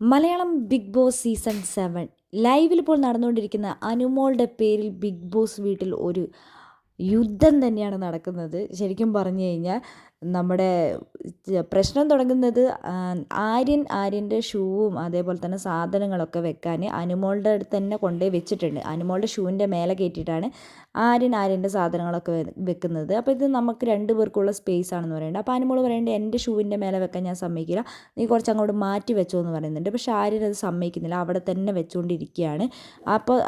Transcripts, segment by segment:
Malayalam Big Boss season seven. ലൈവിൽ ഇപ്പോൾ നടന്നുകൊണ്ടിരിക്കുന്ന അനുമോളുടെ പേരിൽ ബിഗ് ബോസ് വീട്ടിൽ ഒരു യുദ്ധം തന്നെയാണ് നടക്കുന്നത്. ശരിക്കും പറഞ്ഞു കഴിഞ്ഞാൽ നമ്മുടെ പ്രശ്നം തുടങ്ങുന്നത് ആര്യൻ ആര്യന്റെ ഷൂവും അതേപോലെ തന്നെ സാധനങ്ങളൊക്കെ വെക്കാൻ അനുമോളുടെ അടുത്ത് തന്നെ കൊണ്ടുപോയി വെച്ചിട്ടുണ്ട്. അനുമോളുടെ ഷൂവിന്റെ മേലെ കയറ്റിയിട്ടാണ് ആര്യൻ ആര്യന്റെ സാധനങ്ങളൊക്കെ വെക്കുന്നത്. അപ്പോൾ ഇത് നമുക്ക് രണ്ട് പേർക്കുള്ള സ്പേസ് ആണെന്ന് പറയുന്നുണ്ട്. അപ്പോൾ അനുമോൾ പറയുന്നത് എന്റെ ഷൂവിന്റെ മേലെ വെക്കാൻ ഞാൻ സമ്മതിക്കില്ല. നീ കുറച്ച് അങ്ങോട്ട് മാറ്റി വെച്ചോ എന്ന് പറയുന്നുണ്ട്. പക്ഷേ ആര്യൻ അത് സമ്മതിക്കുന്നില്ല. അവിടെ തന്നെ വെച്ചുകൊണ്ടിരിക്കുകയാണ്. അപ്പോൾ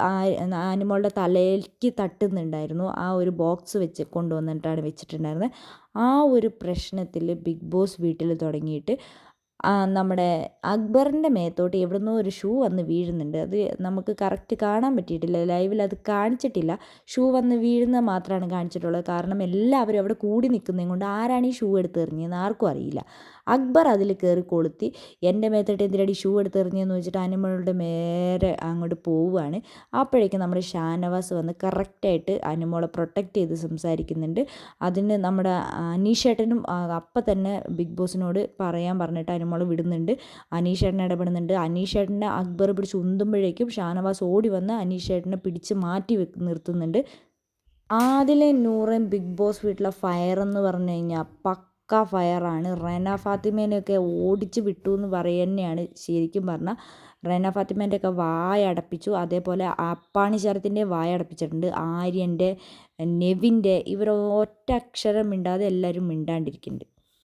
അനുമോളുടെ തലയിലേക്ക് തട്ടുന്നുണ്ടായിരുന്നു ആ ഒരു ബോക്സ് വെച്ച് കൊണ്ടുവന്നിട്ടാണ് വെച്ചിട്ടുണ്ടായിരുന്നത്. ആ ഒരു പ്രശ്നത്തിൽ ബിഗ് ബോസ് വീട്ടിൽ തുടങ്ങിയിട്ട് നമ്മുടെ അക്ബറിന്റെ മേത്തോട്ട് എവിടുന്നോ ഒരു ഷൂ വന്ന് വീഴുന്നുണ്ട്. അത് നമുക്ക് കറക്റ്റ് കാണാൻ പറ്റിയിട്ടില്ല. ലൈവിൽ അത് കാണിച്ചിട്ടില്ല. ഷൂ വന്ന് വീഴുന്നത് മാത്രമാണ് കാണിച്ചിട്ടുള്ളത്. കാരണം എല്ലാവരും അവിടെ കൂടി നിൽക്കുന്നതും കൊണ്ട് ആരാണ് ഈ ഷൂ എടുത്ത് എറിഞ്ഞതെന്ന് ആർക്കും അറിയില്ല. അക്ബർ അതിൽ കയറി കൊളുത്തി. എന്റെ മേത്തോട്ട് എന്തിനടി ഷൂ എടുത്ത് എറിഞ്ഞതെന്ന് വെച്ചിട്ട് അനിമളുടെ മേരെ അങ്ങോട്ട് പോവുകയാണ്. അപ്പോഴേക്കും നമ്മുടെ ഷാനവാസ് വന്ന് കറക്റ്റായിട്ട് അനിമോളെ പ്രൊട്ടക്റ്റ് ചെയ്ത് സംസാരിക്കുന്നുണ്ട്. അതിന് നമ്മുടെ അനീഷേട്ടനും അപ്പം തന്നെ ബിഗ് ബോസിനോട് പറയാൻ പറഞ്ഞിട്ട് അനിമ നമ്മൾ വിടുന്നുണ്ട്. അനീഷേട്ടൻ ഇടപെടുന്നുണ്ട്. അനീഷേട്ടനെ അക്ബർ പിടിച്ച് ഉന്തുമ്പോഴേക്കും ഷാനവാസ് ഓടി വന്ന് അനീഷേട്ടനെ പിടിച്ച് മാറ്റി നിർത്തുന്നുണ്ട്. ആദിലെ നൂറൻ ബിഗ് ബോസ് വീട്ടിലെ ഫയർ എന്ന് പറഞ്ഞു കഴിഞ്ഞാൽ പക്ക ഫയറാണ് റെന ഫാത്തിമേനെയൊക്കെ ഓടിച്ച് വിട്ടു എന്ന് പറയുന്നതന്നെയാണ് ശരിക്കും പറഞ്ഞാൽ. റെന ഫാത്തിമേന്റെ ഒക്കെ വായ അടപ്പിച്ചു. അതേപോലെ അപ്പാണി ശരത്തിന്റെ വായ അടപ്പിച്ചിട്ടുണ്ട്. ആര്യന്റെ നെവിന്റെ ഇവർ ഒറ്റ അക്ഷരം മിണ്ടാതെ എല്ലാവരും മിണ്ടാണ്ടിരിക്കുന്നുണ്ട്.